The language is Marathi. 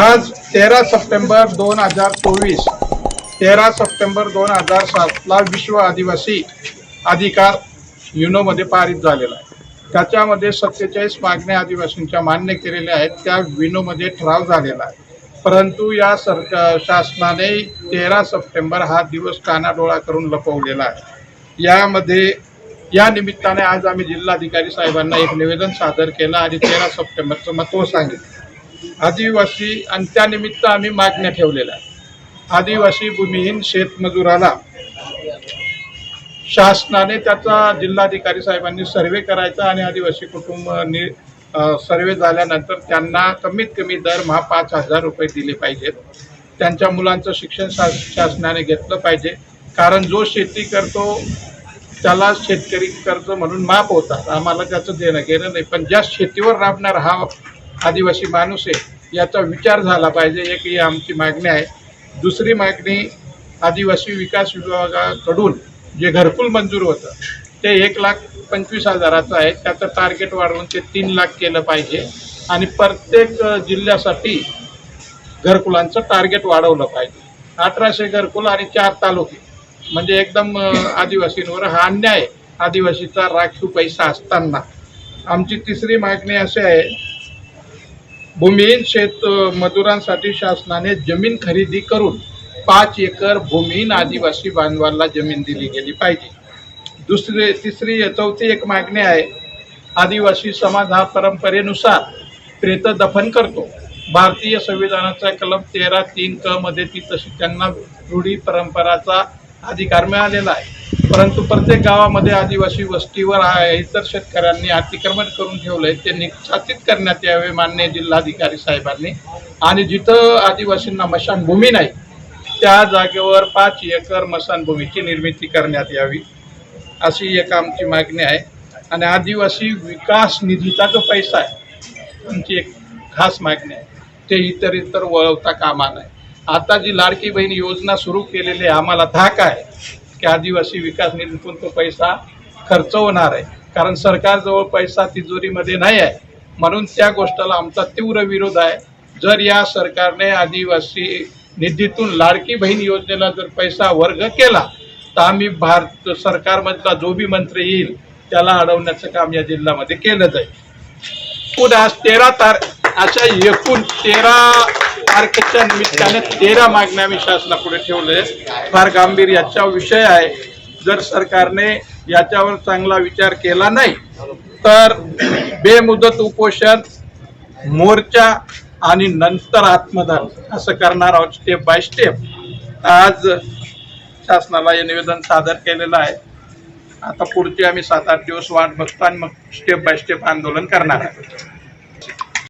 आज तेरा सप्टेंबर दोन हजार चोवीस तेरा सप्टेंबर दोन हजार सातला विश्व आदिवासी अधिकार युनोमध्ये पारित झालेला आहे. त्याच्यामध्ये सत्तेचाळीस मागण्या आदिवासींच्या मान्य केलेल्या आहेत त्या विनोमध्ये ठराव झालेला आहे. परंतु या सरकार शासनाने तेरा सप्टेंबर हा दिवस कानाडोळा करून लपवलेला आहे. यामध्ये या निमित्ताने आज आम्ही जिल्हाधिकारी साहेबांना एक निवेदन सादर केलं आणि तेरा सप्टेंबरचं महत्त्व सांगितलं. आदिवासी आणि त्यानिमित्त आम्ही मागण्या ठेवलेल्या आदिवासी भूमिहीन शेतमजुराला शासनाने त्याचा जिल्हाधिकारी साहेबांनी सर्वे करायचा आणि आदिवासी कुटुंब नि सर्वे झाल्यानंतर त्यांना कमीत कमी दरमहा पाच हजार रुपये दिले पाहिजेत. त्यांच्या मुलांचं शिक्षण शा शासनाने घेतलं पाहिजे. कारण जो शेती करतो त्याला शेतकरी कर्ज म्हणून माफ होतात. आम्हाला त्याचं देणं घेणं नाही. पण ज्या शेतीवर राबणारा हा आदिवासी माणूस आहे याचा विचार झाला पाहिजे. एक ही आमची मागणी आहे. दुसरी मागणी आदिवासी विकास विभागाकडून जे घरकुल मंजूर होतं ते एक लाख पंचवीस हजाराचं आहे. त्याचं टार्गेट वाढवून ते तीन लाख केलं पाहिजे. आणि प्रत्येक जिल्ह्यासाठी घरकुलांचं टार्गेट वाढवलं पाहिजे. अठराशे घरकुल आणि चार तालुके. म्हणजे एकदम आदिवासींवर हा अन्याय आदिवासीचा राखीव पैसा असताना. आमची तिसरी मागणी अशी आहे भूमिहीन शेत मजुरांसाठी शासनाने जमीन खरेदी करून पाच एकर भूमिहीन आदिवासी बांधवांना जमीन दिली गेली पाहिजे. दुसरी तिसरी चौथी एक मागणी आहे आदिवासी समाज हा परंपरेनुसार प्रेत दफन करतो. भारतीय संविधानाचा कलम तेरा तीन क मध्ये ती तशी त्यांना रूढी परंपराचा अधिकार मिळालेला आहे. परंतु प्रत्येक गावामध्ये आदिवासी वस्तीवर आहे इतर शेतकऱ्यांनी अतिक्रमण करून ठेवलंय ते निक्षातीत करण्यात यावे मान्य जिल्हाधिकारी साहेबांनी. आणि जिथं आदिवासींना मशानभूमी नाही त्या जागेवर पाच एकर मशानभूमीची निर्मिती करण्यात यावी अशी एक आमची मागणी आहे. आणि आदिवासी विकास निधीचा जो पैसा आहे आमची एक खास मागणी आहे. ते इतर इतर वळवता कामा नये. आता जी लाडकी बहीण योजना सुरू केलेली आहे आम्हाला धाक आहे. की आदिवासी विकास निधीतून तो पैसा खर्च होणार आहे. कारण सरकारजवळ पैसा तिजोरीमध्ये नाही आहे. म्हणून त्या गोष्टीला आमचा तीव्र विरोध आहे. जर या सरकारने आदिवासी निधीतून लाडकी बहीण योजनेला जर पैसा वर्ग केला तर आम्ही भारत सरकारमधला जो बी मंत्री येईल त्याला अडवण्याचं काम या जिल्ह्यामध्ये केलं जाईल. एकूण आज तेरा तार अशा एकूण तेरा तारखेच्या निमित्ताने तेरा मागण्या आम्ही शासनापुढे ठेवले फार गांभीर याचा विषय आहे. जर सरकारने याच्यावर चांगला विचार केला नाही तर बेमुदत उपोषण मोर्चा आणि नंतर आत्मदान असं करणार आहोत स्टेप बाय स्टेप आज शासनाला हे निवेदन सादर केलेलं आहे. आता पुढचे आम्ही सात आठ दिवस वाट बघतो आणि मग स्टेप बाय स्टेप आंदोलन करणार आहे.